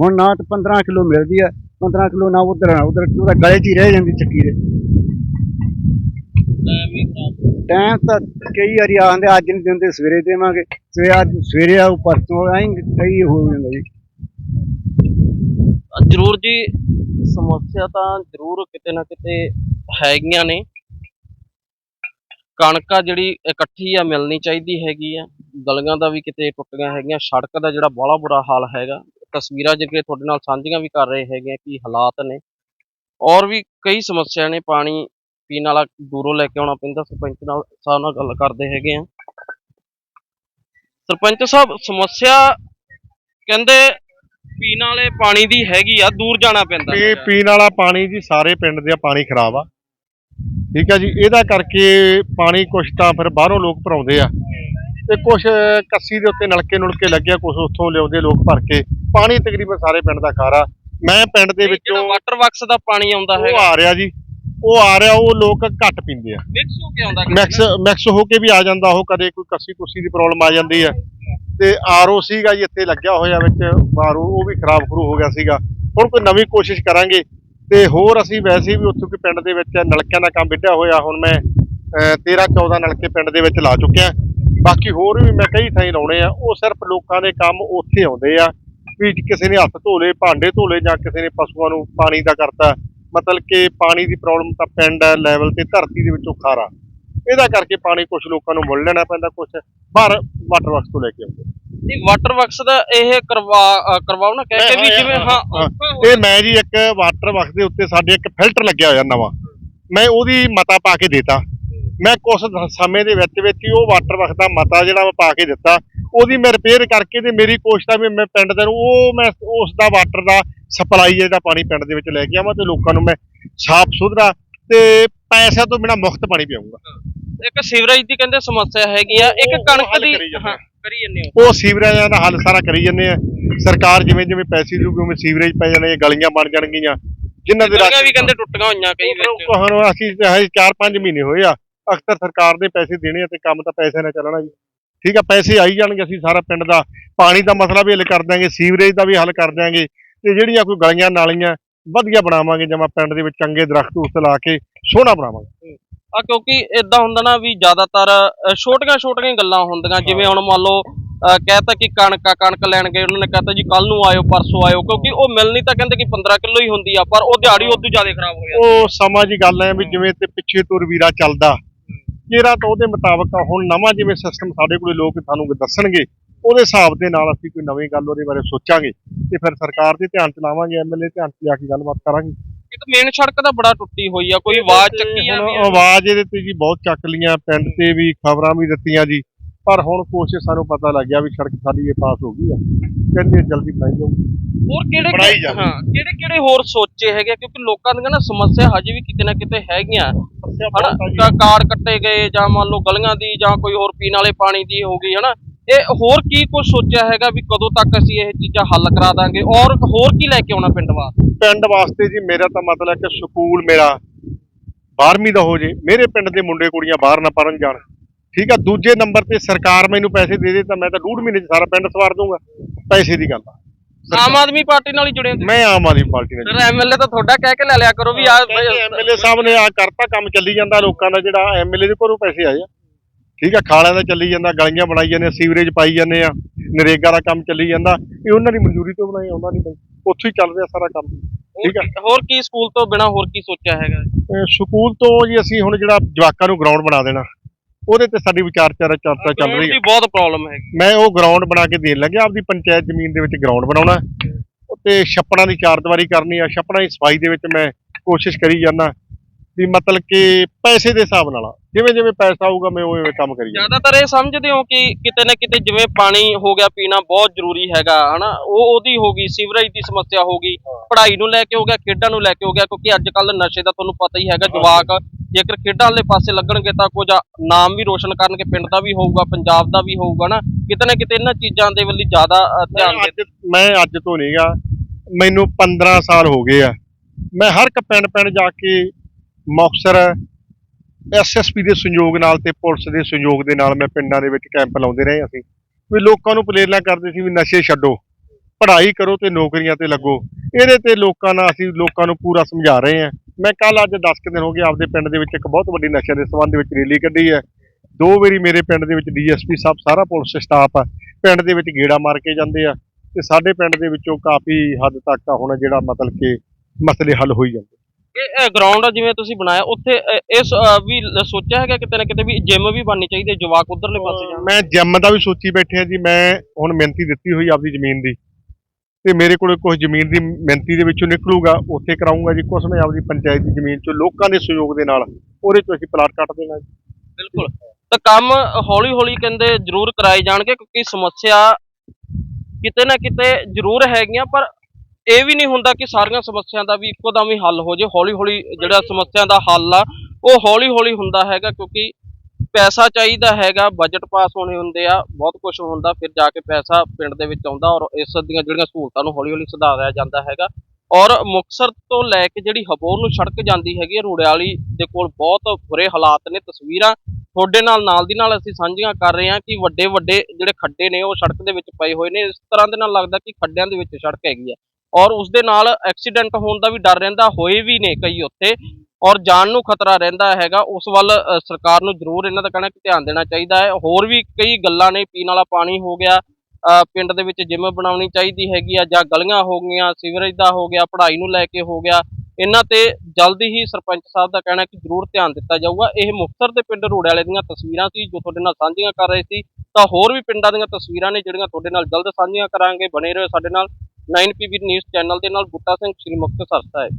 ਹੁਣ ਨਾ ਤਾਂ 15 ਕਿਲੋ ਮਿਲਦੀ ਆ 15 ਕਿਲੋ ਨਾ ਉਧਰ ਨਾ ਉਧਰ ਉਹਦਾ ਗਲੇ 'ਚ ਹੀ ਰਹਿ ਜਾਂਦੀ ਚੱਕੀ ਦੇ। ਟਾਈਮ ਤਾਂ ਕਈ ਵਾਰੀ ਆਉਂਦੇ, ਅੱਜ ਨਹੀਂ ਦਿੰਦੇ, ਸਵੇਰੇ ਦੇਵਾਂਗੇ। ਸਵੇਰੇ ਸਵੇਰੇ ਆਉ ਪਰਸੋਂ ਆਏਂਗੇ ਕਈ ਹੋ ਜਾਂਦਾ ਜੀ। ਜ਼ਰੂਰ ਜੀ, ਸਮੱਸਿਆ ਤਾਂ ਜ਼ਰੂਰ ਕਿਤੇ ਨਾ ਕਿਤੇ ਹੈਗੀਆਂ ਨੇ। ਕਣਕ ਜਿਹੜੀ ਇਕੱਠੀ ਆ, ਮਿਲਣੀ ਚਾਹੀਦੀ ਹੈਗੀ ਆ। ਗਲੀਆਂ ਦਾ ਵੀ ਕਿਤੇ ਟੁੱਟੀਆਂ ਹੈਗੀਆਂ, ਸੜਕ ਦਾ ਜਿਹੜਾ ਬਾਹਲਾ ਬੁਰਾ ਹਾਲ ਹੈਗਾ। ਤਸਵੀਰਾਂ ਜਿਹੜੀਆਂ ਤੁਹਾਡੇ ਨਾਲ ਸਾਂਝੀਆਂ ਵੀ ਕਰ ਰਹੇ ਹੈਗੇ ਆ ਕੀ ਹਾਲਾਤ ਨੇ। ਔਰ ਵੀ ਕਈ ਸਮੱਸਿਆ ਨੇ, ਪਾਣੀ ਪੀਣ ਵਾਲਾ ਦੂਰੋਂ ਲੈ ਕੇ ਆਉਣਾ ਪੈਂਦਾ ਸਰਪੰਚ ਨਾਲ ਸਾਹਿਬ ਨਾਲ ਗੱਲ ਕਰਦੇ ਹੈਗੇ ਆ। ਸਰਪੰਚ ਸਾਹਿਬ ਸਮੱਸਿਆ ਕਹਿੰਦੇ ਪੀਣ ਵਾਲੇ ਪਾਣੀ ਦੀ ਹੈਗੀ ਆ ਦੂਰ ਜਾਣਾ ਪੈਂਦਾ। ਇਹ। ਪੀਣ ਵਾਲਾ ਪਾਣੀ ਜੀ ਸਾਰੇ ਪਿੰਡ ਦਾ ਪਾਣੀ ਖਰਾਬ ਆ। ਠੀਕ ਆ ਜੀ ਇਹਦਾ ਕਰਕੇ ਪਾਣੀ ਕੁਛ ਤਾਂ ਫਿਰ ਬਾਹਰੋਂ ਲੋਕ ਭਰਾਉਂਦੇ ਆ। ਤੇ ਕੁਛ ਕੱਸੀ ਦੇ ਉੱਤੇ ਨਲਕੇ ਨੁਲਕੇ ਲੱਗਿਆ ਕੁਛ ਉੱਥੋਂ ਲਿਆਉਂਦੇ ਲੋਕ ਭਰ ਕੇ। ਪਾਣੀ ਤਕਰੀਬਨ ਸਾਰੇ ਪਿੰਡ ਦਾ ਖਾਰਾ। ਮੈਂ ਪਿੰਡ ਦੇ ਵਿੱਚੋਂ ਵਾਟਰ ਵਰਕਸ ਦਾ ਪਾਣੀ ਆਉਂਦਾ ਉਹ ਹੈਗਾ। ਆ ਰਿਹਾ ਜੀ। ਉਹ ਆ ਰਿਹਾ ਉਹ ਲੋਕ ਘੱਟ ਪੀਂਦੇ ਆ। ਮਿਕਸ ਹੋ ਕੇ ਆਉਂਦਾ ਮੈਕਸ ਮੈਕਸ ਹੋ ਕੇ ਵੀ ਆ ਜਾਂਦਾ ਉਹ ਕਦੇ ਕੋਈ ਕੱਸੀ ਕੁੱਸੀ ਦੀ ਪ੍ਰੋਬਲਮ ਆ ਜਾਂਦੀ ਆ। ਤੇ ਆਰਓ ਸੀਗਾ ਜੀ ਇੱਥੇ ਲੱਗਿਆ ਹੋਇਆ ਵਿੱਚ ਆਰਓ ਉਹ ਵੀ ਖਰਾਬ ਖਰੂ ਹੋ ਗਿਆ ਸੀਗਾ। ਹੁਣ ਕੋਈ ਨਵੀਂ ਕੋਸ਼ਿਸ਼ ਕਰਾਂਗੇ। ਤੇ ਹੋਰ ਅਸੀਂ ਵੈਸੇ ਵੀ ਉੱਥੇ ਕੋਈ ਪਿੰਡ ਦੇ ਵਿੱਚ ਨਲਕਿਆਂ ਦਾ ਕੰਮ ਵਿੱਢਿਆ ਹੋਇਆ ਹੁਣ ਮੈਂ 13 14 ਨਲਕੇ ਪਿੰਡ ਦੇ ਵਿੱਚ ਲਾ ਚੁੱਕਿਆ। ਬਾਕੀ ਹੋਰ ਵੀ ਮੈਂ ਕਈ ਥਾਈਂ ਲਾਉਣੇ ਆ। ਉਹ ਸਿਰਫ ਲੋਕਾਂ ਦੇ ਕੰਮ ਉੱਥੇ ਆਉਂਦੇ ਆ। ਵੀ ਕਿਸੇ ਨੇ ਹੱਥ ਧੋ ਲਏ ਭਾਂਡੇ ਧੋ ਲਏ ਜਾਂ ਕਿਸੇ ਨੇ ਪਸ਼ੂਆਂ ਨੂੰ ਪਾਣੀ ਦਾ ਕਰਤਾ। ਮਤਲਬ ਕਿ ਪਾਣੀ ਦੀ ਪ੍ਰੋਬਲਮ ਤਾਂ ਪਿੰਡ ਲੈਵਲ ਤੇ ਧਰਤੀ ਦੇ ਵਿੱਚੋਂ ਖਾਰਾ। ਇਹਦਾ ਕਰਕੇ ਪਾਣੀ ਕੁਝ ਲੋਕਾਂ ਨੂੰ ਮੁੱਲ ਲੈਣਾ ਪੈਂਦਾ ਕੁਝ ਬਾਹਰ ਵਾਟਰ ਵਰਕਸ ਤੋਂ ਲੈ ਕੇ ਆਉਂਦੇ। ਨਹੀਂ ਵਾਟਰ ਵਰਕਸ ਦਾ ਇਹ ਕਰਵਾ ਨਾ ਕਹਿ ਕੇ ਵੀ ਜਿਵੇਂ ਹਾਂ। ਇਹ ਮੈਂ ਜੀ ਇੱਕ ਵਾਟਰ ਵਰਕਸ ਦੇ ਉੱਤੇ ਸਾਡੇ ਇੱਕ ਫਿਲਟਰ ਲੱਗਿਆ ਹੋਇਆ ਨਵਾਂ। ਮੈਂ ਉਹਦੀ ਮਤਾ ਪਾ ਕੇ ਦੇਤਾ। ਮੈਂ ਕੁਝ ਸਮੇਂ ਦੇ ਵਿੱਚ ਵਿੱਚ ਹੀ ਉਹ ਵਾਟਰ ਵਰਕਸ ਦਾ ਮਤਾ ਜਿਹੜਾ ਮੈਂ ਪਾ ਕੇ ਦਿੱਤਾ ਉਹਦੀ ਮੈਂ ਰਿਪੇਅਰ ਕਰਕੇ ਤੇ ਮੇਰੀ ਕੋਸ਼ਿਸ਼ ਆ ਵੀ ਮੈਂ ਪਿੰਡ ਦੇ ਨੂੰ ਉਹ ਮੈਂ ਉਸ ਦਾ ਵਾਟਰ ਦਾ ਸਪਲਾਈ ਜਿਹੜਾ ਪਾਣੀ ਪਿੰਡ ਦੇ ਵਿੱਚ ਲੈ ਕੇ ਆਵਾਂ ਤੇ ਲੋਕਾਂ ਨੂੰ ਮੈਂ ਸਾਫ਼ ਸੁਥਰਾ ਤੇ ਪੈਸਿਆਂ ਤੋਂ ਬਿਨਾ ਮੁਫਤ ਪਾਣੀ ਪਿਆਉਂਗਾ। ਇੱਕ ਸੀਵਰੇਜ ਦੀ ਕਹਿੰਦੇ ਸਮੱਸਿਆ ਹੈਗੀ ਆ ਇੱਕ ਕਣਕ ਦੀ ਜਾਂਦੇ ਹਾਂ ਕਰੀ ਜੰਨੇ ਉਹ ਸੀਵਰੇਜਾਂ ਦਾ ਹੱਲ ਸਾਰਾ ਕਰੀ ਜੰਨੇ ਆ। ਸਰਕਾਰ ਜਿਵੇਂ ਜਿਵੇਂ ਪੈਸੇ ਦੂਗੀ ਉਵੇਂ ਸੀਵਰੇਜ ਪੈ ਜਾਣੇ ਗਲੀਆਂ ਬਣ ਜਾਣਗੀਆਂ। ਜਿਨ੍ਹਾਂ ਦੇ ਗਲੀਆਂ ਵੀ ਕਹਿੰਦੇ ਟੁੱਟੀਆਂ ਹੋਈਆਂ ਕਈ ਵਿੱਚ। ਹੁਣ ਅਸੀਂ ਹਜੇ 4-5 ਮਹੀਨੇ ਹੋਏ ਆ। ਅਕਸਰ ਸਰਕਾਰ ਦੇ ਪੈਸੇ ਦੇਣੇ ਆ ਤੇ ਕੰਮ ਤਾਂ ਪੈਸੇ ਨਾਲ ਚੱਲਣਾ ਜੀ ਠੀਕ ਆ ਪੈਸੇ ਆਈ ਜਾਣਗੇ ਅਸੀਂ ਸਾਰਾ ਪਿੰਡ ਦਾ। ਪਾਣੀ ਦਾ ਮਸਲਾ ਵੀ ਹੱਲ ਕਰ ਦਿਆਂਗੇ ਸੀਵਰੇਜ ਦਾ ਵੀ ਹੱਲ ਕਰ ਦਿਆਂਗੇ ਤੇ ਜਿਹੜੀਆਂ ਕੋਈ ਗਲੀਆਂ ਨਾਲੀਆਂ ਵਧੀਆ ਬਣਾਵਾਂਗੇ ਜਮਾ ਪਿੰਡ ਦੇ ਵਿੱਚ ਚੰਗੇ ਦਰਖਤ ਉਸ ਲਾ ਕੇ ਸੋਹਣਾ ਬਣਾਵਾਂਗੇ। ਆ ਕਿਉਂਕਿ ਇਦਾਂ ਹੁੰਦਾ ਨਾ ਵੀ ਜ਼ਿਆਦਾਤਰ ਛੋਟੀਆਂ ਛੋਟੀਆਂ ਗੱਲਾਂ ਹੁੰਦੀਆਂ ਜਿਵੇਂ ਹੁਣ ਮੰਨ ਲਓ ਕਹਿਤਾ ਕਿ ਕਣਕ ਆ ਕਣਕ ਲੈਣ ਗਏ ਉਹਨਾਂ ਨੇ ਕਹਤਾ ਜੀ ਕੱਲ ਨੂੰ ਆਇਓ ਪਰਸੋਂ ਆਇਓ ਕਿਉਂਕਿ ਉਹ ਮਿਲਣੀ ਤਾਂ ਕਹਿੰਦੇ ਕਿ 15 ਕਿਲੋ ਹੀ ਹੁੰਦੀ ਆ ਪਰ ਉਹ ਦਿਹਾੜੀ ਉਦੋਂ ਜ਼ਿਆਦਾ ਖਰਾਬ ਹੋ ਜਾਂਦੀ ਉਹ ਸਮਾਂ ਦੀ ਗੱਲ ਹੈ ਵੀ ਜਿਵੇਂ ਤੇ ਪਿੱਛੇ ਤੁਰ ਵੀਰਾ ਚੱਲਦਾ ਜਿਹੜਾ ਤਾਂ ਉਹਦੇ ਮੁਤਾਬਕ ਹੁਣ ਨਵਾਂ ਜਿਵੇਂ ਸਿਸਟਮ ਸਾਡੇ ਕੋਲੇ ਲੋਕ ਸਾਨੂੰ ਦੱਸਣਗੇ ਉਹਦੇ ਹਿਸਾਬ ਦੇ ਨਾਲ ਅਸੀਂ ਕੋਈ ਨਵੀਂ ਗੱਲ ਉਹਦੇ ਬਾਰੇ ਸੋਚਾਂਗੇ ਤੇ ਫਿਰ ਸਰਕਾਰ ਦੇ ਧਿਆਨ ਚ ਲਾਵਾਂਗੇ ਐਮਐਲਏ ਧਿਆਨ ਚ ਲਿਆ ਕੇ ਗੱਲਬਾਤ ਕਰਾਂਗੇ ਇੱਕ ਮੇਨ ਸੜਕ ਤਾਂ ਬੜਾ ਟੁੱਟੀ ਹੋਈ ਆ ਕੋਈ ਆਵਾਜ਼ ਚੱਕੀ ਆ ਆਵਾਜ਼ ਇਹਦੇ ਤੇ ਜੀ ਬਹੁਤ ਚੱਕ ਲੀਆਂ ਪਿੰਡ ਤੇ ਵੀ ਖਬਰਾਂ ਵੀ ਦਿੱਤੀਆਂ ਜੀ ਪਰ ਹੁਣ ਕੋਸ਼ਿਸ਼ ਸਾਨੂੰ ਪਤਾ ਲੱਗਿਆ ਵੀ ਸੜਕ ਸਾਡੀ ਇਹ ਪਾਸ ਹੋ ਗਈ ਆ ਕਹਿੰਦੇ ਜਲਦੀ ਬਣਾਈ ਜਾਊਗੀ ਹੋਰ ਕਿਹੜੇ। ਹਾਂ ਕਿਹੜੇ ਕਿਹੜੇ ਹੋਰ ਸੋਚੇ ਹੈਗੇ ਆ? ਕਿਉਂਕਿ ਲੋਕਾਂ ਦੀਆਂ ਨਾ ਸਮੱਸਿਆ ਹਜੇ ਵੀ ਕਿਤੇ ਨਾ ਕਿਤੇ ਹੈਗੀਆਂ ਹਨਾ? ਕਾ- ਕਾਰਡ ਕੱਟੇ ਗਏ ਜਾਂ ਮੰਨ ਲਓ ਗਲੀਆਂ ਦੀ ਜਾਂ ਕੋਈ ਹੋਰ ਪੀਣ ਵਾਲੇ ਪਾਣੀ ਦੀ ਹੋ ਗਈ ਹਨਾ? ਇਹ ਹੋਰ ਕੀ ਕੁਝ ਸੋਚਿਆ ਹੈਗਾ ਵੀ ਕਦੋਂ ਤੱਕ ਅਸੀਂ ਇਹ ਚੀਜ਼ਾਂ ਹੱਲ ਕਰਾ ਦਾਂਗੇ? ਔਰ ਹੋਰ ਕੀ ਲੈ ਕੇ ਆਉਣਾ ਪਿੰਡ ਵਾਸਤੇ? ਪਿੰਡ ਵਾਸਤੇ ਜੀ ਮੇਰਾ ਤਾਂ ਮਤਲਬ ਹੈ ਕਿ ਸਕੂਲ ਮੇਰਾ 12ਵੀਂ ਦਾ ਹੋ ਜੇ ਮੇਰੇ ਪਿੰਡ ਦੇ ਮੁੰਡੇ ਕੁੜੀਆਂ ਬਾਹਰ ਨਾ ਪੜਨ ਜਾਣ। ਠੀਕ ਆ ਦੂਜੇ ਨੰਬਰ ਤੇ ਸਰਕਾਰ ਮੈਨੂੰ ਪੈਸੇ ਦੇ ਦੇ ਤਾਂ ਮੈਂ ਤਾਂ ਡੂਢ ਮਹੀਨੇ ਚ ਸਾਰਾ ਪਿੰਡ ਸਵਾਰ ਦੂੰਗਾ ਪੈਸੇ ਦੀ ਗੱਲ ਆ। ਆਮ ਆਦਮੀ ਪਾਰਟੀ ਨਾਲ ਹੀ ਜੁੜੇ ਹੋ ਮੈਂ ਆਮ ਆਦਮੀ ਪਾਰਟੀ ਨਾਲ ਫਿਰ ਐਮਐਲਏ ਤਾਂ ਤੁਹਾਡਾ ਕਹਿ ਕੇ ਲੈ ਲਿਆ ਕਰੋ ਵੀ ਆ ਐਮਐਲਏ ਸਾਹਿਬ ਨੇ ਆ ਕਰਤਾ ਕੰਮ ਚੱਲੀ ਜਾਂਦਾ ਲੋਕਾਂ ਦਾ ਜਿਹੜਾ ਐਮਐਲਏ ਦੇ ਕੋਲੋਂ ਪੈਸੇ ਆਏ ਆ। ਠੀਕ ਆ ਖਾਲਿਆਂ ਦਾ ਚੱਲੀ ਜਾਂਦਾ ਗਲੀਆਂ ਬਣਾਈ ਜਾਂਦੇ ਆ ਸੀਵਰੇਜ ਪਾਈ ਜਾਂਦੇ ਆ ਨਰੇਗਾ ਦਾ ਕੰਮ ਚੱਲੀ ਜਾਂਦਾ। ਇਹ ਉਹਨਾਂ ਦੀ ਮਨਜ਼ੂਰੀ ਤੋਂ ਬਣਾਏ ਉਹਨਾਂ ਦੀ ਉੱਥੇ ਹੀ ਚੱਲ ਰਿਹਾ ਸਾਰਾ ਕੰਮ। ਠੀਕ ਆ। ਹੋਰ ਕੀ ਸਕੂਲ ਤੋਂ ਬਿਨਾ ਹੋਰ ਕੀ ਸੋਚਿਆ ਹੈਗਾ? ਸਕੂਲ ਤੋਂ ਜੀ ਅਸੀਂ ਹੁਣ ਜਿਹੜਾ ਜਵਾਕਾਂ ਨੂੰ ਗਰਾਊਂਡ ਬਣਾ ਦੇਣਾ। ਉਹਦੇ ਤੇ ਸਾਡੀ ਵਿਚਾਰ ਚਰ- ਚਰਚਾ ਚੱਲ ਰਹੀ ਹੈ। ਬਹੁਤ ਪ੍ਰੋਬਲਮ ਹੈਗੀ। ਮੈਂ ਉਹ ਗਰਾਊਂਡ ਬਣਾ ਕੇ ਦੇਣ ਲੱਗਿਆ ਆਪਦੀ ਪੰਚਾਇਤ ਜ਼ਮੀਨ ਦੇ ਵਿੱਚ ਗਰਾਊਂਡ ਬਣਾਉਣਾ। ਤੇ ਛੱਪੜਾਂ ਦੀ ਚਾਰ ਦੀਵਾਰੀ ਕਰਨੀ ਆ ਛੱਪੜਾਂ ਦੀ ਸਫ਼ਾਈ ਦੇ ਵਿੱਚ ਮੈਂ ਕੋਸ਼ਿਸ਼ ਕਰੀ ਜਾਂਦਾ ਵੀ ਮਤਲਬ ਕਿ ਪੈਸੇ ਦੇ ਹਿਸਾਬ ਨਾਲ ਜਿਵੇਂ ਜਿਵੇਂ ਪੈਸਾ ਆਊਗਾ ਮੈਂ ਉਵੇਂ ਉਵੇਂ ਕੰਮ ਕਰੀ ਜ਼ਿਆਦਾਤਰ ਇਹ ਸਮਝਦੇ ਹੋ ਕਿ ਕਿਤੇ ਨਾ ਕਿਤੇ ਜਿਵੇਂ ਪਾਣੀ ਹੋ ਗਿਆ ਪੀਣਾ ਬਹੁਤ ਜ਼ਰੂਰੀ ਹੈਗਾ ਹਨਾ? ਉਹ ਉਹਦੀ ਹੋ ਗਈ ਸੀਵਰੇਜ ਦੀ ਸਮੱਸਿਆ ਹੋ ਗਈ ਪੜ੍ਹਾਈ ਨੂੰ ਲੈ ਕੇ ਹੋ ਗਿਆ ਖੇਡਾਂ ਨੂੰ ਲੈ ਕੇ ਹੋ ਗਿਆ ਕਿਉਂਕਿ ਅੱਜ ਕੱਲ ਨਸ਼ੇ ਦਾ ਤੁਹਾਨੂੰ ਪਤਾ ਹੀ ਹੈਗਾ ਜਵਾਕ ਜੇਕਰ ਖੇਡਾਂ ਵਾਲੇ ਪਾਸੇ ਲੱਗਣਗੇ ਤਾਂ ਕੁਝ ਨਾਮ ਵੀ ਰੋਸ਼ਨ ਕਰਨਗੇ ਪਿੰਡ ਦਾ ਵੀ ਹੋਊਗਾ ਪੰਜਾਬ ਦਾ ਵੀ ਹੋਊਗਾ ਨਾ। ਕਿਤੇ ਨਾ ਕਿਤੇ ਇਹਨਾਂ ਚੀਜ਼ਾਂ ਦੇ ਵੱਲ ਜ਼ਿਆਦਾ ਧਿਆਨ ਮੈਂ ਦੇ ਅੱਜ ਮੈਂ ਅੱਜ ਤੋਂ ਨਹੀਂਗਾ ਮੈਨੂੰ 15 ਸਾਲ ਹੋ ਗਏ ਆ। ਮੈਂ ਹਰ ਇੱਕ ਪਿੰਡ ਪਿੰਡ ਜਾ ਕੇ ਮੁਕਤਸਰ ਐਸਐਸਪੀ ਦੇ ਸੰਯੋਗ ਨਾਲ ਤੇ ਪੁਲਿਸ ਦੇ ਸੰਯੋਗ ਦੇ ਨਾਲ ਮੈਂ ਪਿੰਡਾਂ ਦੇ ਵਿੱਚ ਕੈਂਪ ਲਾਉਂਦੇ ਰਹੇ ਅਸੀਂ। ਵੀ ਲੋਕਾਂ ਨੂੰ ਪ੍ਰੇਰਨਾ ਕਰਦੇ ਸੀ ਵੀ ਨਸ਼ੇ ਛੱਡੋ ਪੜ੍ਹਾਈ ਕਰੋ ਤੇ ਨੌਕਰੀਆਂ ਤੇ ਲੱਗੋ। ਇਹਦੇ ਤੇ ਲੋਕਾਂ ਨਾਲ ਅਸੀਂ ਲੋਕਾਂ ਨੂੰ ਪੂਰਾ ਸਮਝਾ ਰਹੇ ਹਾਂ ਮੈਂ ਕੱਲ ਅੱਜ 10 ਕੁ ਦਿਨ ਹੋ ਗਏ ਆਪਦੇ ਪਿੰਡ ਦੇ ਵਿੱਚ ਇੱਕ ਬਹੁਤ ਵੱਡੀ ਨਸ਼ੇ ਦੇ ਸੰਬੰਧ ਵਿੱਚ ਰੈਲੀ ਕੱਢੀ ਹੈ। ਦੋ ਵਾਰੀ ਮੇਰੇ ਪਿੰਡ ਦੇ ਵਿੱਚ ਡੀਐਸਪੀ ਸਾਹਿਬ ਸਾਰਾ ਪੁਲਿਸ ਸਟਾਫ ਆ। ਪਿੰਡ ਦੇ ਵਿੱਚ ਗੇੜਾ ਮਾਰ ਕੇ ਜਾਂਦੇ ਆ ਤੇ ਸਾਡੇ ਪਿੰਡ ਦੇ ਵਿੱਚੋਂ ਕਾਫੀ ਹੱਦ ਤੱਕ ਆ ਹੁਣ ਜਿਹੜਾ ਮਤਲਬ ਕਿ ਮਸਲੇ ਹੱਲ ਹੋਈ ਜਾਂਦੇ। ਇਹ ਗਰਾਊਂਡ ਜਿਵੇਂ ਤੁਸੀਂ ਬਣਾਇਆ ਉੱਥੇ ਇਸ ਵੀ ਸੋਚਿਆ ਹੈਗਾ ਕਿਤੇ ਨਾ ਕਿਤੇ ਵੀ ਜਿਮ ਵੀ ਬਣਨੀ ਚਾਹੀਦੀ ਹੈ ਜਵਾਕ ਉਧਰਲੇ ਪਾਸੇ ਜਾਣ। ਮੈਂ ਜਿਮ ਦਾ ਵੀ ਸੋਚੀ ਬੈਠਿਆ ਜੀ ਮੈਂ ਹੁਣ ਮਿਹਨਤੀ ਦਿੱਤੀ ਹੋਈ ਆਪਦੀ ਜ਼ਮੀਨ ਦੀ। ਤੇ ਮੇਰੇ ਕੋਲ ਕੁਝ ਜ਼ਮੀਨ ਦੀ ਮਿਹਨਤੀ ਦੇ ਵਿੱਚੋਂ ਨਿਕਲੂਗਾ, ਉੱਥੇ ਕਰਾਉਂਗਾ ਜੀ। ਕੁਝ ਮੈਂ ਆਪਦੀ ਪੰਚਾਇਤ ਦੀ ਜ਼ਮੀਨ ਚੋਂ ਲੋਕਾਂ ਦੇ ਸਹਿਯੋਗ ਦੇ ਨਾਲ ਉਹਦੇ ਚੋਂ ਅਸੀਂ ਪਲਾਟ ਕੱਟ ਦੇਣਾ ਜੀ। ਬਿਲਕੁਲ। ਤਾਂ ਕੰਮ ਹੌਲੀ ਹੌਲੀ ਕਹਿੰਦੇ ਜ਼ਰੂਰ ਕਰਾਏ ਜਾਣਗੇ ਕਿਉਂਕਿ ਸਮੱਸਿਆ ਕਿਤੇ ਨਾ ਕਿਤੇ ਜ਼ਰੂਰ ਹੈਗੀਆਂ, ਪਰ ਇਹ ਵੀ ਨਹੀਂ ਹੁੰਦਾ ਕਿ ਸਾਰੀਆਂ ਸਮੱਸਿਆ ਦਾ ਵੀ ਇੱਕੋ ਦਮ ਹੀ ਹੱਲ ਹੋ ਜੇ। ਹੌਲੀ ਹੌਲੀ ਜਿਹੜਾ ਸਮੱਸਿਆ ਦਾ ਹੱਲ ਆ, ਉਹ ਹੌਲੀ ਹੌਲੀ ਹੁੰਦਾ ਹੈਗਾ ਕਿਉਂਕਿ ਪੈਸਾ ਚਾਹੀਦਾ ਹੈਗਾ ਬਜਟ ਪਾਸ ਹੋਣੇ ਹੁੰਦੇ ਆ, ਬਹੁਤ ਕੁਝ ਹੁੰਦਾ, ਫਿਰ ਜਾ ਕੇ ਪੈਸਾ ਪਿੰਡ ਦੇ ਵਿੱਚ ਆਉਂਦਾ ਔਰ ਇਸ ਦੀਆਂ ਜਿਹੜੀਆਂ ਸਹੂਲਤਾਂ ਨੂੰ ਹੌਲੀ ਹੌਲੀ ਸੁਧਾਰਿਆ ਜਾਂਦਾ ਹੈਗਾ। ਔਰ ਮੁਕਤਸਰ ਤੋਂ ਲੈ ਕੇ ਜਿਹੜੀ ਹਬੋਰ ਨੂੰ ਸੜਕ ਜਾਂਦੀ ਹੈਗੀ ਹੈ ਰੂੜੇ ਦੇ ਕੋਲ ਬਹੁਤ ਬੁਰੇ ਹਾਲਾਤ ਨੇ, ਤਸਵੀਰਾਂ ਤੁਹਾਡੇ ਨਾਲ ਨਾਲ ਦੀ ਨਾਲ ਅਸੀਂ ਸਾਂਝੀਆਂ ਕਰ ਰਹੇ ਹਾਂ ਕਿ ਵੱਡੇ ਵੱਡੇ ਜਿਹੜੇ ਖੱਡੇ ਨੇ, ਉਹ ਸੜਕ ਦੇ ਵਿੱਚ ਪਏ ਹੋਏ ਨੇ। ਇਸ ਤਰ੍ਹਾਂ ਦੇ ਨਾਲ ਲੱਗਦਾ ਕਿ ਖੱਡਿਆਂ ਦੇ ਵਿੱਚ ਸੜਕ ਹੈਗੀ ਆ। ਔਰ ਉਸ ਦੇ ਨਾਲ ਐਕਸੀਡੈਂਟ ਹੋਣ ਦਾ ਵੀ ਡਰ ਰਹਿੰਦਾ, ਹੋਏ ਵੀ ਨੇ ਕਈ ਉੱਥੇ। ਔਰ ਜਾਨ ਨੂੰ ਖਤਰਾ ਰਹਿੰਦਾ ਹੈਗਾ, ਉਸ ਵੱਲ ਸਰਕਾਰ ਨੂੰ ਜ਼ਰੂਰ ਇਹਨਾਂ ਦਾ ਕਹਿਣਾ ਕਿ ਧਿਆਨ ਦੇਣਾ ਚਾਹੀਦਾ ਹੈ। ਹੋਰ ਵੀ ਕਈ ਗੱਲਾਂ ਨੇ, ਪੀਣ ਵਾਲਾ ਪਾਣੀ ਹੋ ਗਿਆ ਪਿੰਡ ਦੇ ਵਿੱਚ ਜਿਮ ਬਣਾਉਣੀ ਚਾਹੀਦੀ ਹੈਗੀ ਆ, ਜਾਂ ਗਲੀਆਂ ਹੋ ਗਈਆਂ, ਸੀਵਰੇਜ ਦਾ ਹੋ ਗਿਆ, ਪੜ੍ਹਾਈ ਨੂੰ ਲੈ ਕੇ ਹੋ ਗਿਆ, ਇਹਨਾਂ ਤੇ ਜਲਦੀ ਹੀ ਸਰਪੰਚ ਸਾਹਿਬ ਦਾ ਕਹਿਣਾ ਕਿ ਜ਼ਰੂਰ ਧਿਆਨ ਦਿੱਤਾ ਜਾਊਗਾ। ਇਹ ਮੁਕਤਸਰ ਦੇ ਪਿੰਡ ਰੋੜੇ ਵਾਲੇ ਦੀਆਂ ਤਸਵੀਰਾਂ ਸੀ, ਜੋ ਤੁਹਾਡੇ ਨਾਲ ਸਾਂਝੀਆਂ ਕਰ ਰਹੇ ਸੀ। ਤਾਂ ਹੋਰ ਵੀ ਪਿੰਡਾਂ ਦੀਆਂ ਤਸਵੀਰਾਂ ਨੇ, ਜਿਹੜੀਆਂ ਤੁਹਾਡੇ ਨਾਲ ਜਲਦ ਸਾਂਝੀਆਂ ਕਰਾਂਗੇ, ਬਣੇ ਰਹੋ ਸਾਡੇ ਨਾਲ। 9PB ਨਿਊਜ਼ ਚੈਨਲ ਦੇ ਨਾਲ ਬੁੱਟਾ ਸਿੰਘ, ਸ਼੍ਰੀ ਮੁਕਤਸਰ ਸਾਹਿਬ।